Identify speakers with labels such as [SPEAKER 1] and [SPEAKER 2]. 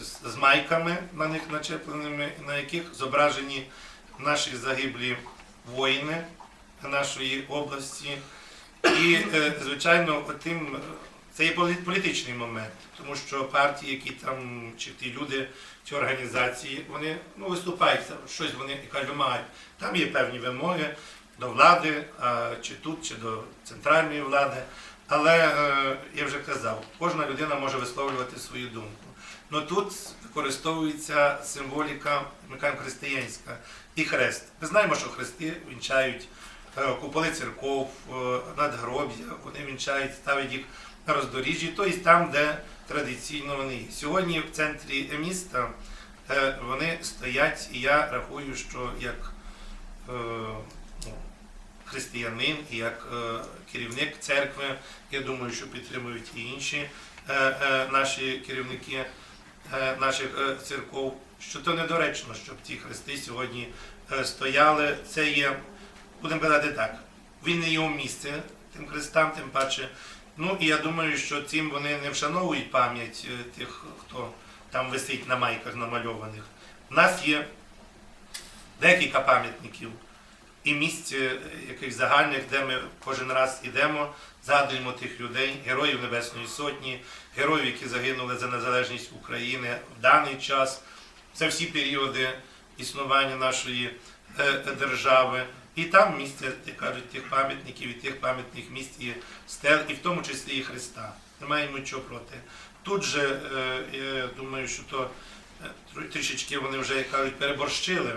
[SPEAKER 1] з- з майками на них начепленими, на яких зображені наші загиблі воїни нашої області. І, е, звичайно, тим, це є полі- політичний момент, тому що партії, які там, чи ті люди, ці організації, вони ну, виступають, щось вони якась вимагають. Там є певні вимоги до влади, чи тут, чи до центральної влади. Але е, я вже казав, кожна людина може висловлювати свою думку. Ну тут використовується символіка, християнська і хрест. Ми знаємо, що хрести вінчають е, куполи церков, е, надгроб'я, вони вінчають, ставлять їх на роздоріжжі, тобто там, де традиційно вони є. Сьогодні в центрі міста вони стоять, і я рахую, що як християнин і як е, керівник церкви, я думаю, що підтримують і інші е, е, наші керівники наших церков, що то недоречно, щоб ті хрести сьогодні стояли. Це є, будемо казати так, він не його місце тим хрестам, тим паче. Ну і я думаю, що цим вони не вшановують пам'ять тих, хто там висить на майках намальованих. У нас є декілька пам'ятників і місць е, яких загальних, де ми кожен раз йдемо, згадуємо тих людей, героїв Небесної Сотні, героїв, які загинули за незалежність України в даний час. Це всі періоди існування нашої е, держави. І там місце, як кажуть, тих пам'ятників і тих пам'ятних місць є стел, і в тому числі і Христа. Не маємо нічого проти. Тут же, е, я думаю, що то е, трішечки вони вже як кажуть, переборщили